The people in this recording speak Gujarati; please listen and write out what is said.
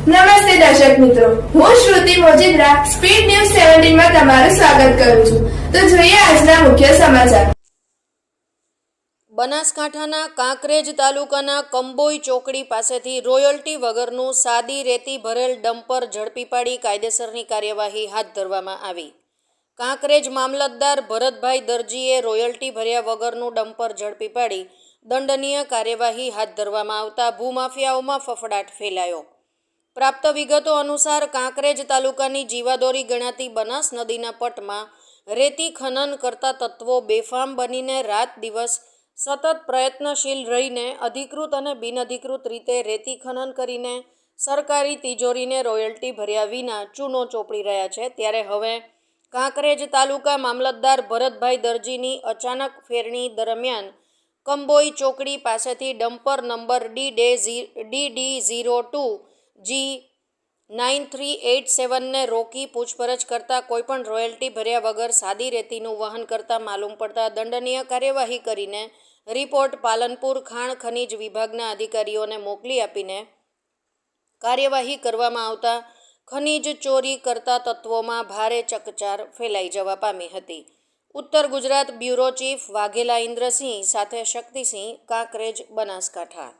નમસ્તે દર્શક મિત્રો. હું શ્રુતિ મોજીદ્રા સ્પીડ ન્યૂઝ સેવન્ટીનમાં તમારું સ્વાગત કરું છું. તો જોઈએ આજના મુખ્ય સમાચાર. બનાસકાંઠાના કાંકરેજ તાલુકાના કંબોઈ ચોકડી પાસેથી રોયલ્ટી વગરનું સાદી રેતી ભરેલ ડમ્પર ઝડપી પાડી કાયદેસરની કાર્યવાહી હાથ ધરવામાં આવી. કાંકરેજ મામલતદાર ભરતભાઈ દરજીએ રોયલ્ટી ભર્યા વગરનું ડમ્પર ઝડપી પાડી દંડનીય કાર્યવાહી હાથ ધરવામાં આવતા ભૂમાફિયાઓમાં ફફડાટ ફેલાયો. પ્રાપ્ત વિગતો અનુસાર કાંકરેજ તાલુકાની જીવાદોરી ગણાતી બનાસ નદીના પટમાં રેતી ખનન કરતા તત્વો બેફામ બનીને રાત દિવસ સતત પ્રયત્નશીલ રહીને અધિકૃત અને બિનઅધિકૃત રીતે રેતી ખનન કરીને સરકારી તિજોરીને રોયલ્ટી ભર્યા વિના ચૂનો ચોપડી રહ્યા છે. ત્યારે હવે કાંકરેજ તાલુકા મામલતદાર ભરતભાઈ દરજીની અચાનક ફેરણી દરમિયાન કંબોઈ ચોકડી પાસેથી dumper number D day D D zero two G, nine three eight સેવનને રોકી પૂછપરછ કરતાં કોઈપણ રોયલ્ટી ભર્યા વગર સાદી રેતીનું વહન કરતાં માલુમ પડતા દંડનીય કાર્યવાહી કરીને રિપોર્ટ પાલનપુર ખાણ ખનીજ વિભાગના અધિકારીઓને મોકલી આપીને કાર્યવાહી કરવામાં આવતા ખનીજ ચોરી કરતા તત્વોમાં ભારે ચકચાર ફેલાઈ જવા પામી હતી. ઉત્તર ગુજરાત બ્યુરો ચીફ વાઘેલા ઇન્દ્રસિંહ સાથે શક્તિસિંહ કાંકરેજ બનાસકાંઠા